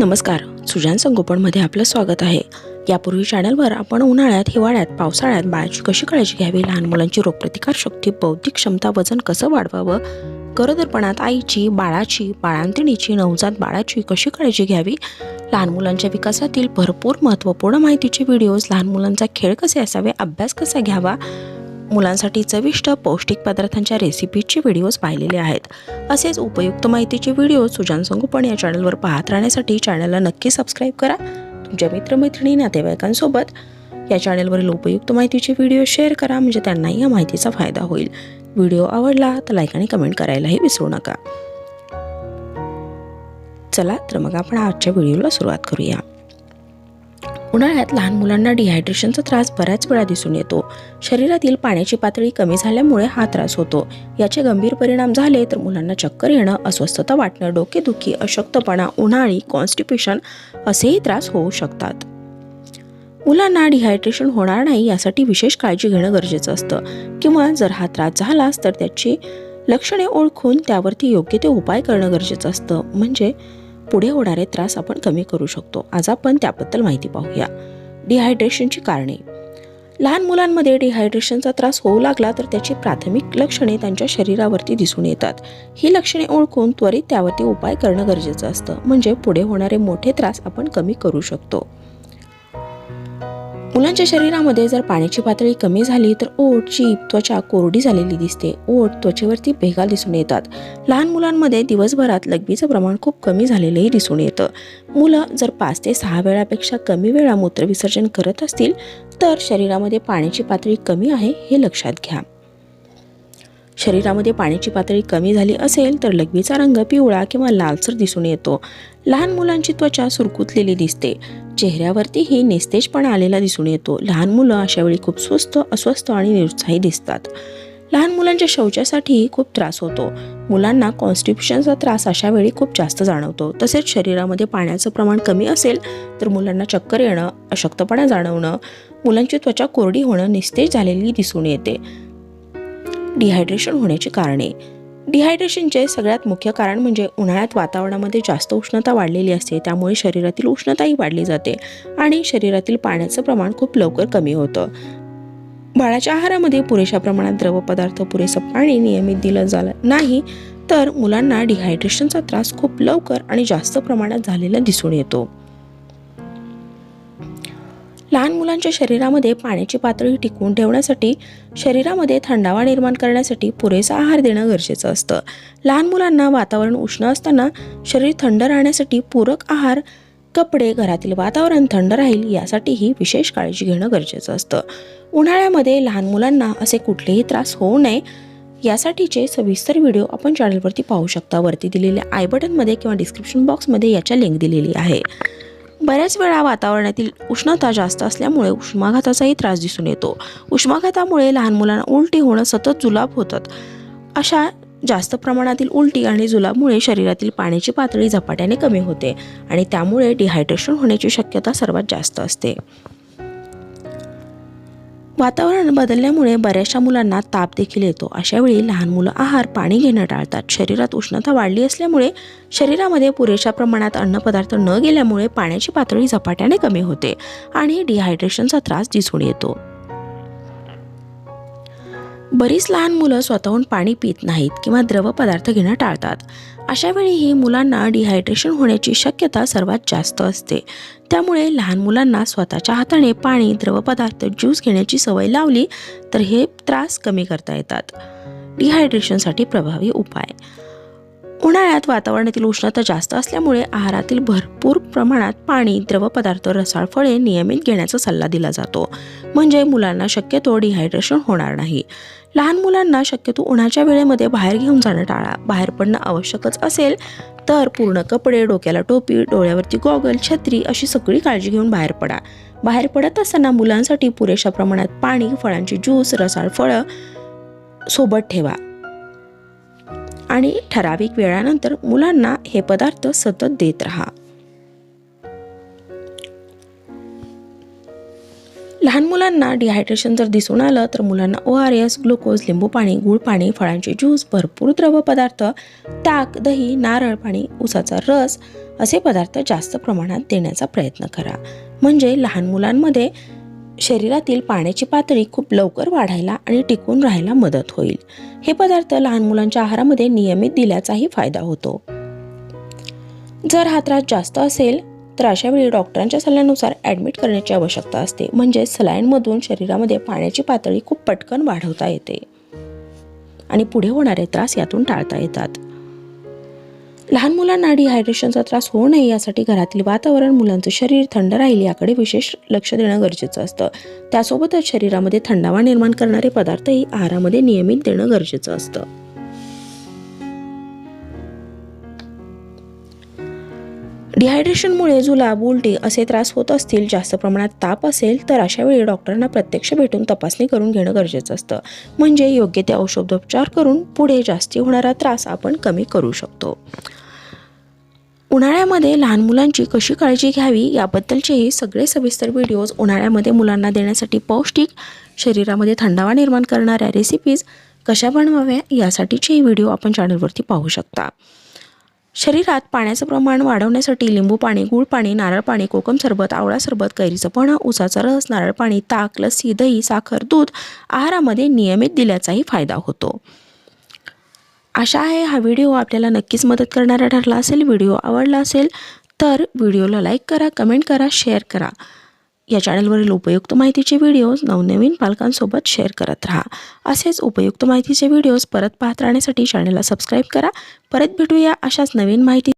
नमस्कार सुजान संगोपनमध्ये आपलं स्वागत आहे. यापूर्वी चॅनलवर आपण उन्हाळ्यात हिवाळ्यात पावसाळ्यात बाळाची कशी काळजी घ्यावी लहान मुलांची रोगप्रतिकार शक्ती बौद्धिक क्षमता वजन कसं वाढवावं गरोदरपणात आईची बाळाची बाळांतिणीची नवजात बाळाची कशी काळजी घ्यावी लहान मुलांच्या विकासातील भरपूर महत्त्वपूर्ण माहितीचे व्हिडिओज लहान मुलांचा खेळ कसे असावे अभ्यास कसा घ्यावा मुलांसाठी चविष्ट पौष्टिक पदार्थांच्या रेसिपीजचे व्हिडिओज पाहिलेले आहेत. असेच उपयुक्त माहितीचे व्हिडिओ सुजान संगोपन या चॅनलवर पाहत राहण्यासाठी चॅनलला नक्की सबस्क्राईब करा. तुमच्या मित्रमैत्रिणी नातेवाईकांसोबत या चॅनलवरील उपयुक्त माहितीचे व्हिडिओ शेअर करा म्हणजे त्यांनाही या माहितीचा फायदा होईल. व्हिडिओ आवडला तर लाईक आणि कमेंट करायलाही विसरू नका. चला तर मग आपण आजच्या व्हिडिओला सुरुवात करूया. उन्हाळ्यात लहान मुलांना डिहायड्रेशनचा त्रास बऱ्याच वेळा दिसून येतो. शरीरातील पाण्याची पातळी कमी झाल्यामुळे हा त्रास होतो. याचे गंभीर परिणाम झाले तर मुलांना चक्कर येणं अस्वस्थता वाटणं डोकेदुखी अशक्तपणा उन्हाळी कॉन्स्टिपेशन असेही त्रास होऊ शकतात. मुलांना डिहायड्रेशन होणार नाही यासाठी विशेष काळजी घेणं गरजेचं असतं. किंवा जर हा त्रास झालाच तर त्याची लक्षणे ओळखून त्यावरती योग्य ते उपाय करणं गरजेचं असतं. म्हणजे पुढे होणारे त्रास आपण कमी करू शकतो. आज आपण त्याबद्दल माहिती पाहूया. डिहायड्रेशनची कारणे. लहान मुलांमध्ये डिहायड्रेशनचा त्रास होऊ लागला तर त्याची प्राथमिक लक्षणे त्यांच्या शरीरावरती दिसून येतात. ही लक्षणे ओळखून त्वरित त्यावरती उपाय करणं गरजेचं असतं. म्हणजे पुढे होणारे मोठे त्रास आपण कमी करू शकतो. मुलांच्या शरीरामध्ये जर पाण्याची पातळी कमी झाली तर ओठ चीप त्वचा कोरडी झालेली दिसते. ओठ त्वचेवरती भेगा दिसून येतात. लहान मुलांमध्ये दिवसभरात लघवीचं प्रमाण खूप कमी झालेलंही दिसून येतं. मुलं जर पाच ते सहा वेळापेक्षा कमी वेळा मूत्रविसर्जन करत असतील तर शरीरामध्ये पाण्याची पातळी कमी आहे हे लक्षात घ्या. शरीरामध्ये पाण्याची पातळी कमी झाली असेल तर लघवीचा रंग पिवळा किंवा लालसर दिसून येतो. लहान मुलांची त्वचा सुरकुतलेली दिसते. चेहऱ्यावरतीही निस्तेजपणा आलेला दिसून येतो. लहान मुलं अशा वेळी खूप स्वस्त अस्वस्थ आणि निरुत्साही दिसतात. लहान मुलांच्या शौचासाठीही खूप त्रास होतो. मुलांना कॉन्स्टिप्शनचा त्रास अशा वेळी खूप जास्त जाणवतो. तसेच शरीरामध्ये पाण्याचं प्रमाण कमी असेल तर मुलांना चक्कर येणं अशक्तपणा जाणवणं मुलांची त्वचा कोरडी होणं निस्तेज झालेली दिसून येते. डिहायड्रेशन होण्याची कारणे. डिहायड्रेशनचे सगळ्यात मुख्य कारण म्हणजे उन्हाळ्यात वातावरणामध्ये जास्त उष्णता वाढलेली असते त्यामुळे शरीरातील उष्णताही वाढली जाते आणि शरीरातील पाण्याचं प्रमाण खूप लवकर कमी होतं. बाळाच्या आहारामध्ये पुरेशा प्रमाणात द्रवपदार्थ पुरेसं पाणी नियमित दिलं झालं नाही तर मुलांना डिहायड्रेशनचा त्रास खूप लवकर आणि जास्त प्रमाणात झालेला दिसून येतो. लहान मुलांच्या शरीरामध्ये पाण्याची पातळी टिकवून ठेवण्यासाठी शरीरामध्ये थंडावा निर्माण करण्यासाठी पुरेसा आहार देणं गरजेचं असतं. लहान मुलांना वातावरण उष्ण असताना शरीर थंड राहण्यासाठी पूरक आहार कपडे घरातील वातावरण थंड राहील यासाठीही विशेष काळजी घेणं गरजेचं असतं. उन्हाळ्यामध्ये लहान मुलांना असे कुठलेही त्रास होऊ नये यासाठीचे सविस्तर व्हिडिओ आपण चॅनलवरती पाहू शकता. वरती दिलेल्या आय बटनमध्ये किंवा डिस्क्रिप्शन बॉक्समध्ये याच्या लिंक दिलेली आहे. बऱ्याच वेळा वातावरणातील उष्णता जास्त असल्यामुळे उष्माघाताचाही त्रास दिसून येतो. उष्माघातामुळे लहान मुलांना उलटी होणं सतत जुलाब होतात. अशा जास्त प्रमाणातील उलटी आणि जुलाबमुळे शरीरातील पाण्याची पातळी झपाट्याने कमी होते आणि त्यामुळे डिहायड्रेशन होण्याची शक्यता सर्वात जास्त असते. वातावरण बदलल्यामुळे बऱ्याचशा मुलांना ताप देखील येतो. अशावेळी लहान मुलं आहार पाणी घेणं टाळतात. शरीरात उष्णता वाढली असल्यामुळे शरीरामध्ये पुरेशा प्रमाणात अन्नपदार्थ न गेल्यामुळे पाण्याची पातळी झपाट्याने कमी होते आणि डिहायड्रेशनचा त्रास दिसून येतो. बरीच लहान मुलं स्वतःहून पाणी पित नाहीत किंवा द्रव पदार्थ घेणं टाळतात. अशावेळीही मुलांना डिहायड्रेशन होण्याची शक्यता सर्वात जास्त असते. त्यामुळे लहान मुलांना स्वतःच्या हाताने पाणी द्रवपदार्थ ज्यूस घेण्याची सवय लावली तर हे त्रास कमी करता येतात. डिहायड्रेशनसाठी प्रभावी उपाय. उन्हाळ्यात वातावरणातील उष्णता जास्त असल्यामुळे आहारातील भरपूर प्रमाणात पाणी द्रवपदार्थ रसाळ फळे नियमित घेण्याचा सल्ला दिला जातो. म्हणजे मुलांना शक्यतो डिहायड्रेशन होणार नाही. लहान मुलांना शक्यतो उन्हाच्या वेळेमध्ये बाहेर घेऊन जाणं टाळा. बाहेर पडणं आवश्यकच असेल तर पूर्ण कपडे डोक्याला टोपी डोळ्यावरती गॉगल छत्री अशी सगळी काळजी घेऊन बाहेर पडा. बाहेर पडत असताना मुलांसाठी पुरेशा प्रमाणात पाणी फळांची ज्यूस रसाळ फळं सोबत ठेवा. आणि ठराविक वेळानंतर मुलांना हे पदार्थ सतत देत राहा. लहान मुलांना डिहायड्रेशन जर दिसून आलं तर मुलांना ओ आर एस ग्लुकोज लिंबू पाणी गुळ पाणी फळांचे ज्यूस भरपूर द्रव पदार्थ ताक दही नारळ पाणी उसाचा रस असे पदार्थ जास्त प्रमाणात देण्याचा प्रयत्न करा. म्हणजे लहान मुलांमध्ये शरीरातील पाण्याची पातळी खूप लवकर वाढायला आणि टिकून राहायला मदत होईल. हे पदार्थ लहान मुलांच्या आहारामध्ये नियमित दिल्याचाही फायदा होतो. जर हा त्रास जास्त असेल तर अशा वेळी डॉक्टरांच्या सल्ल्यानुसार ॲडमिट करण्याची आवश्यकता असते. म्हणजे सलाईनमधून शरीरामध्ये पाण्याची पातळी खूप पटकन वाढवता येते. आणि पुढे होणारे त्रास यातून टाळता येतात. लहान मुलांना डिहायड्रेशनचा त्रास होऊ नये यासाठी घरातील वातावरण मुलांचं शरीर थंड राहील याकडे विशेष लक्ष देणं गरजेचं असतं. त्यासोबतच शरीरामध्ये थंडावा निर्माण करणारे पदार्थही आहारामध्ये नियमित देणं गरजेचं असतं. डिहायड्रेशनमुळे जुलाब उलटी असे त्रास होत असतील जास्त प्रमाणात ताप असेल तर अशा वेळी डॉक्टरांना प्रत्यक्ष भेटून तपासणी करून घेणं गरजेचं असतं. म्हणजे योग्य ते औषधोपचार करून पुढे जास्ती होणारा त्रास आपण कमी करू शकतो. उन्हाळ्यामध्ये लहान मुलांची कशी काळजी घ्यावी याबद्दलचेही सगळे सविस्तर व्हिडिओज उन्हाळ्यामध्ये मुलांना देण्यासाठी पौष्टिक शरीरामध्ये थंडावा निर्माण करणाऱ्या रेसिपीज कशा बनवाव्या यासाठीचेही व्हिडिओ आपण चॅनलवरती पाहू शकता. शरीरात पाण्याचं प्रमाण वाढवण्यासाठी लिंबू पाणी गूळ पाणी नारळ पाणी कोकम सरबत आवळा सरबत कैरीचं पण उसाचा रस नारळ पाणी ताक लस्सी दही साखर दूध आहारामध्ये नियमित दिल्याचाही फायदा होतो. आशा आहे हा व्हिडिओ आपल्याला नक्कीच मदत करणारा ठरला असेल. व्हिडिओ आवडला असेल तर व्हिडिओला लाईक करा कमेंट करा शेअर करा. या चॅनलवरील उपयुक्त माहितीचे व्हिडिओज नवनवीन पालकांसोबत शेअर करत राहा. असेच उपयुक्त माहितीचे व्हिडिओज परत पाहत राहण्यासाठी चॅनलला सबस्क्राईब करा. परत भेटूया अशाच नवीन माहिती